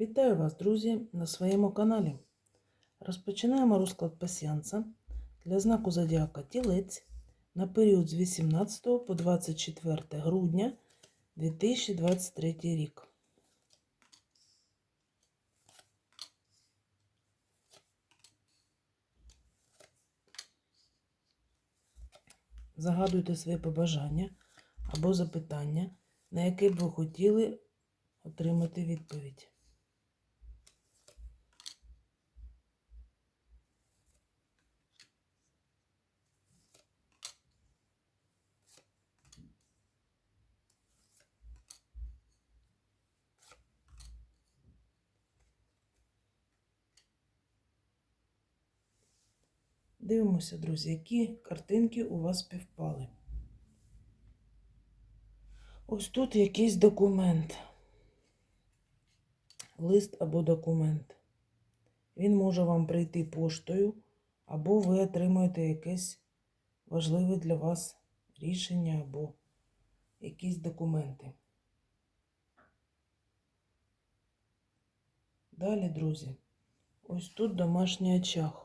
Вітаю вас, друзі, на своєму каналі. Розпочинаємо розклад пасіанса для знаку Зодіака Тілець на період з 18 по 24 грудня 2023 рік. Загадуйте своє побажання або запитання, на яке б ви хотіли отримати відповідь. Дивимося, друзі, які картинки у вас співпали. Ось тут якийсь документ. Лист або документ. Він може вам прийти поштою, або ви отримаєте якесь важливе для вас рішення або якісь документи. Далі, друзі, ось тут домашній очаг.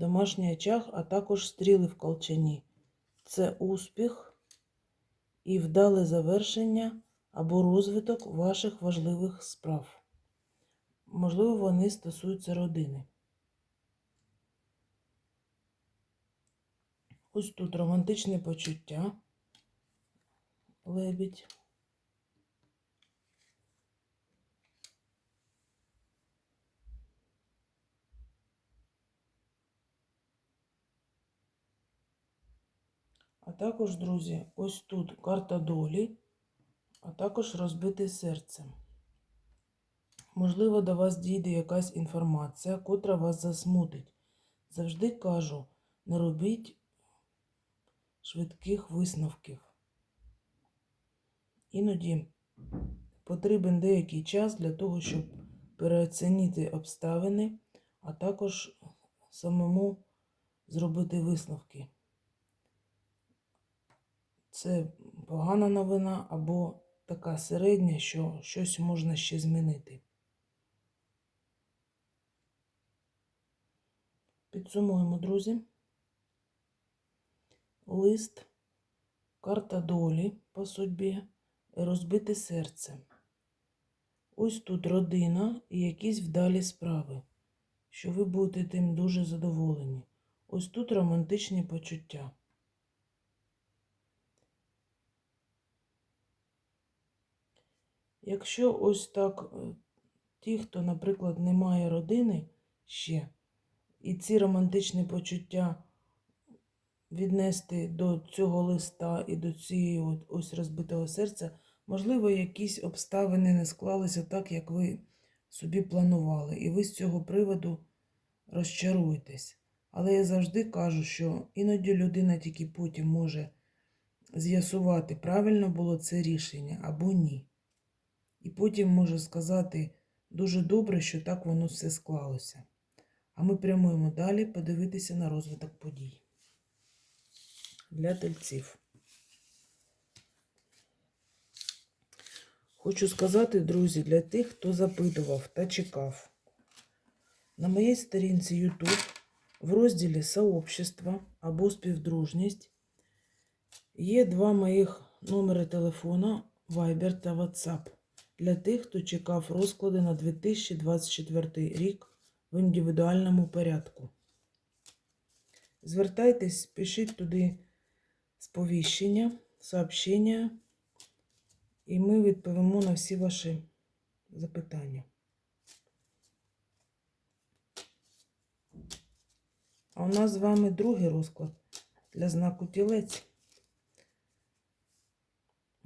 Домашній очаг, а також стріли в колчані. Це успіх і вдале завершення або розвиток ваших важливих справ. Можливо, вони стосуються родини. Ось тут романтичне почуття, лебідь. А також, друзі, ось тут карта долі, а також розбите серце. Можливо, до вас дійде якась інформація, котра вас засмутить. Завжди кажу, не робіть швидких висновків. Іноді потрібен деякий час для того, щоб переоцінити обставини, а також самому зробити висновки. Це погана новина або така середня, що щось можна ще змінити. Підсумуємо, друзі. Лист, карта долі по судьбі, розбите серце. Ось тут родина і якісь вдалі справи, що ви будете тим дуже задоволені. Ось тут романтичні почуття. Якщо ось так, е, ті, хто, наприклад, не має родини ще, і ці романтичні почуття віднести до цього листа і до цієї от ось розбитого серця, можливо, якісь обставини не склалися так, як ви собі планували, і ви з цього приводу розчаруєтесь. Але я завжди кажу, що іноді людина тільки потім може з'ясувати, правильно було це рішення або ні. І потім може сказати дуже добре, що так воно все склалося. А ми прямуємо далі подивитися на розвиток подій для тельців. Хочу сказати, друзі, для тих, хто запитував та чекав. На моїй сторінці YouTube в розділі Сообщества або співдружність є два моїх номери телефона Viber та WhatsApp для тих, хто чекав розклади на 2024 рік в індивідуальному порядку. Звертайтесь, пишіть туди сповіщення, сообщення, і ми відповімо на всі ваші запитання. А у нас з вами другий розклад для знаку тілець.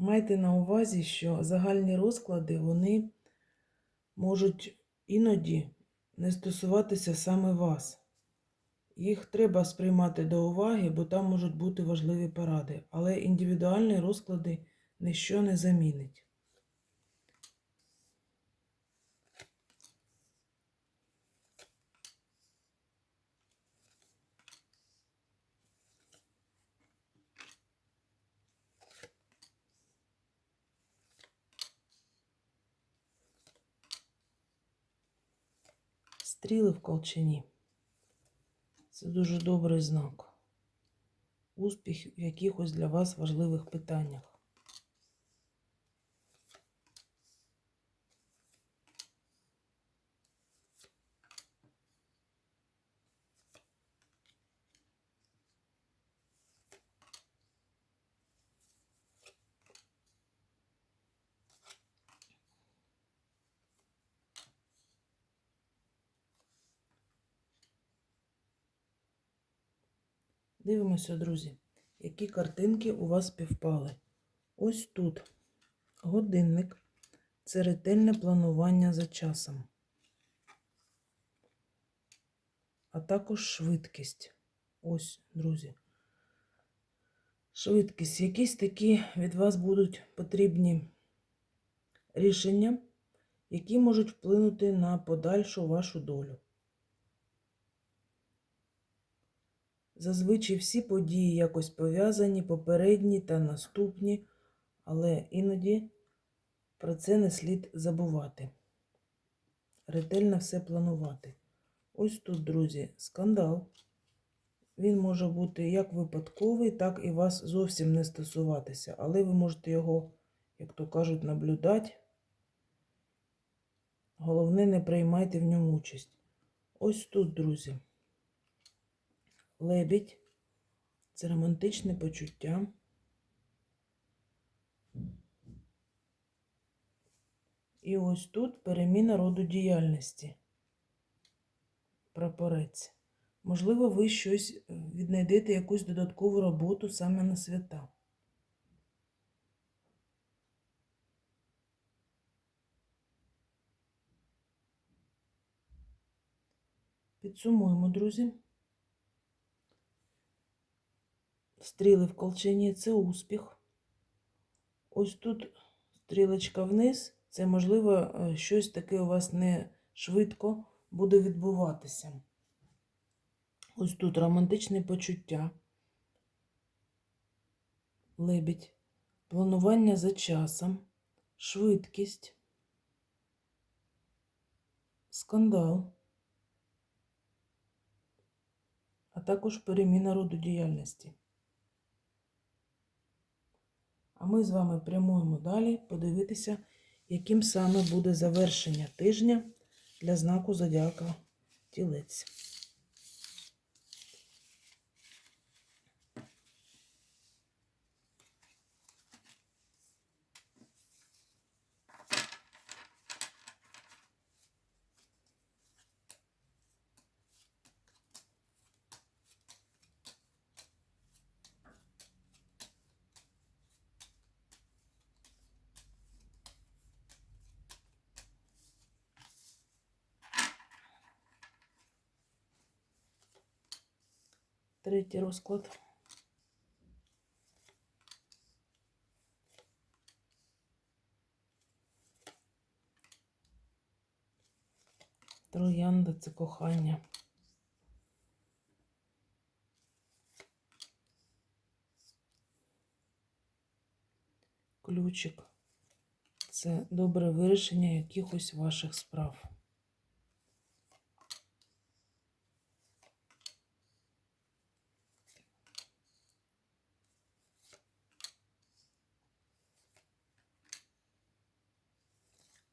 Майте на увазі, що загальні розклади вони можуть іноді не стосуватися саме вас. Їх треба сприймати до уваги, бо там можуть бути важливі поради, але індивідуальні розклади ніщо не замінить. Стріли в колчині. Це дуже добрий знак. Успіх в якихось для вас важливих питаннях. Дивимося, друзі, які картинки у вас співпали. Ось тут годинник це ретельне планування за часом, а також швидкість. Ось, друзі. Швидкість. Якісь такі від вас будуть потрібні рішення, які можуть вплинути на подальшу вашу долю. Зазвичай всі події якось пов'язані, попередні та наступні, але іноді про це не слід забувати. Ретельно все планувати. Ось тут, друзі, скандал. Він може бути як випадковий, так і вас зовсім не стосуватися, але ви можете його, як то кажуть, наблюдати. Головне, не приймайте в ньому участь. Ось тут, друзі. Лебідь це романтичне почуття. І ось тут переміна роду діяльності. Прапорець. Можливо, ви щось е, віднайдете якусь додаткову роботу саме на свята. Підсумуємо, друзі. Стріли в колчані це успіх. Ось тут стрілочка вниз. Це, можливо, е, щось таке у вас не швидко буде відбуватися. Ось тут романтичне почуття. Лебідь. Планування за часом, швидкість, скандал, а також переміна роду діяльності. А ми з вами прямуємо далі подивитися, яким саме буде завершення тижня для знаку Зодіака Тілець. Третій розклад. Троянда це кохання. Ключик це добре вирішення якихось ваших справ.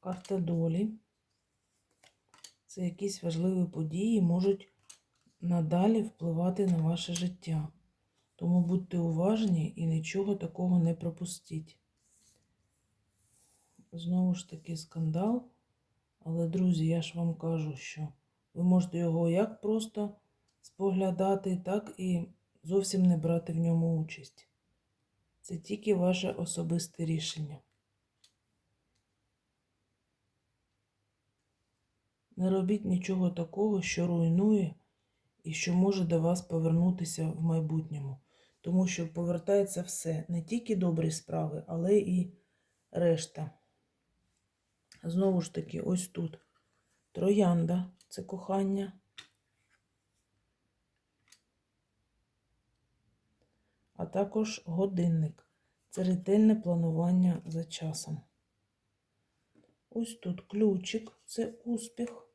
Карта долі. Це якісь важливі події можуть надалі впливати на ваше життя. Тому будьте уважні і нічого такого не пропустіть. Знову ж таки скандал. Але, друзі, я ж вам кажу, що ви можете його як просто споглядати, так і зовсім не брати в ньому участь. Це тільки ваше особисте рішення. Не робіть нічого такого, що руйнує і що може до вас повернутися в майбутньому. Тому що повертається все, не тільки добрі справи, але і решта. Знову ж таки, ось тут троянда це кохання. А також годинник. Це ретельне планування за часом. Ось тут ключик це успіх.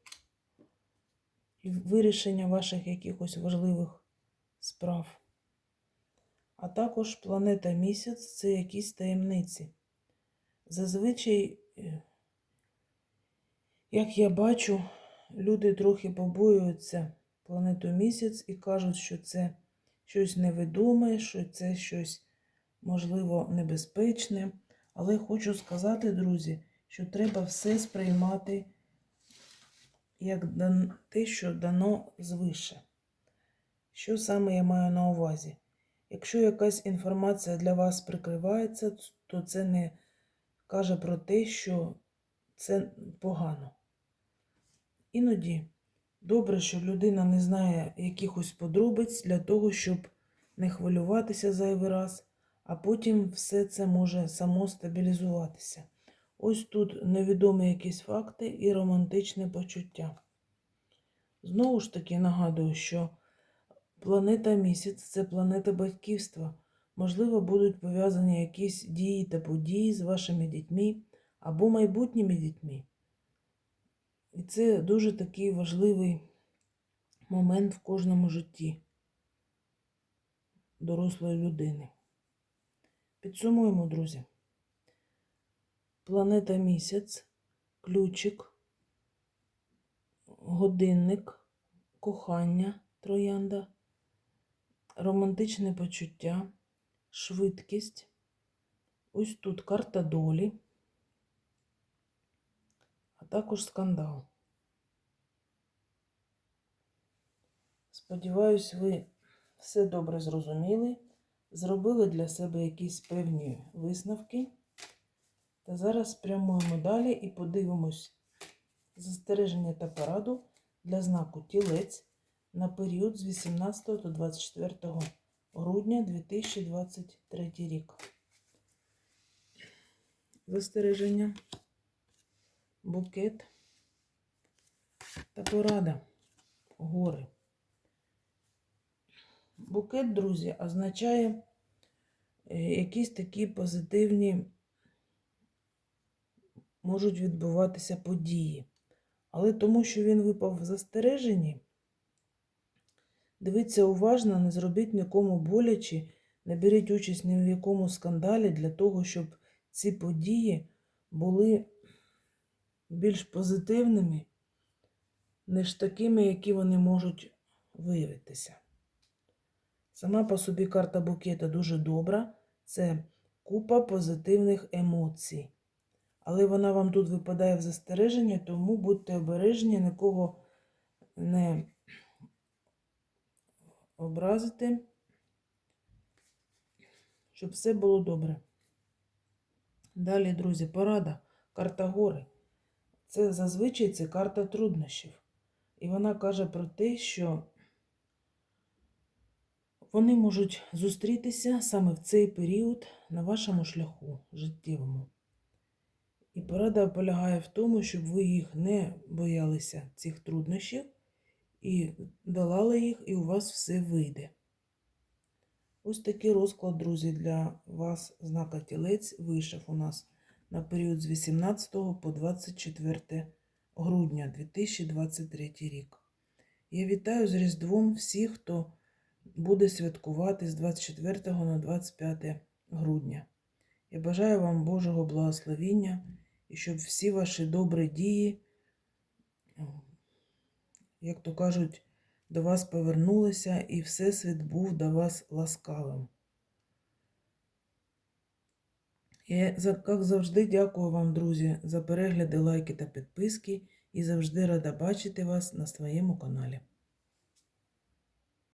і вирішення ваших якихось важливих справ. А також планета місяць це якісь таємниці. Зазвичай, е, як я бачу, люди трохи побоюються планету місяць і кажуть, що це щось невідоме, що це щось, можливо, небезпечне. Але хочу сказати, друзі, що треба все сприймати як те, що дано звише. Що саме я маю на увазі? Якщо якась інформація для вас прикривається, то це не каже про те, що це погано. Іноді добре, що людина не знає якихось подробиць для того, щоб не хвилюватися зайвий раз, а потім все це може само стабілізуватися. Ось тут невідомі якісь факти і романтичне почуття. Знову ж таки нагадую, що планета місяць це планета батьківства. Можливо, будуть пов'язані якісь дії та події з вашими дітьми або майбутніми дітьми. І це дуже такий важливий момент в кожному житті дорослої людини. Підсумуємо, друзі. Планета місяць, ключик, годинник, кохання, троянда, романтичне почуття, швидкість. Ось тут карта долі, а також скандал. Сподіваюсь, ви все добре зрозуміли, зробили для себе якісь певні висновки. Та зараз спрямуємо далі і подивимось застереження та пораду для знаку тілець на період з 18 до 24 грудня 2023 рік. Застереження, букет та порада гори. Букет, друзі, означає е, якісь такі позитивні можуть відбуватися події. Але тому, що він випав в застереженні, дивіться уважно, не зробіть нікому боляче, не беріть участь ні в якому скандалі для того, щоб ці події були більш позитивними, ніж такими, які вони можуть виявитися. Сама по собі карта букета дуже добра. Це купа позитивних емоцій. Але вона вам тут випадає в застереження, тому будьте обережні, нікого не образити, щоб все було добре. Далі, друзі, порада. Карта гори. Це зазвичай це карта труднощів. І вона каже про те, що вони можуть зустрітися саме в цей період на вашому шляху життєвому. І порада полягає в тому, щоб ви їх не боялися, цих труднощів, і долали їх, і у вас все вийде. Ось такий розклад, друзі, для вас знака тілець вийшов у нас на період з 18 по 24 грудня 2023 рік. Я вітаю з Різдвом всіх, хто буде святкувати з 24 на 25 грудня. Я бажаю вам Божого благословіння і щоб всі ваші добрі дії, як то кажуть, до вас повернулися і Всесвіт був до вас ласкавим. Я, як завжди, дякую вам, друзі, за перегляди, лайки та підписки і завжди рада бачити вас на своєму каналі.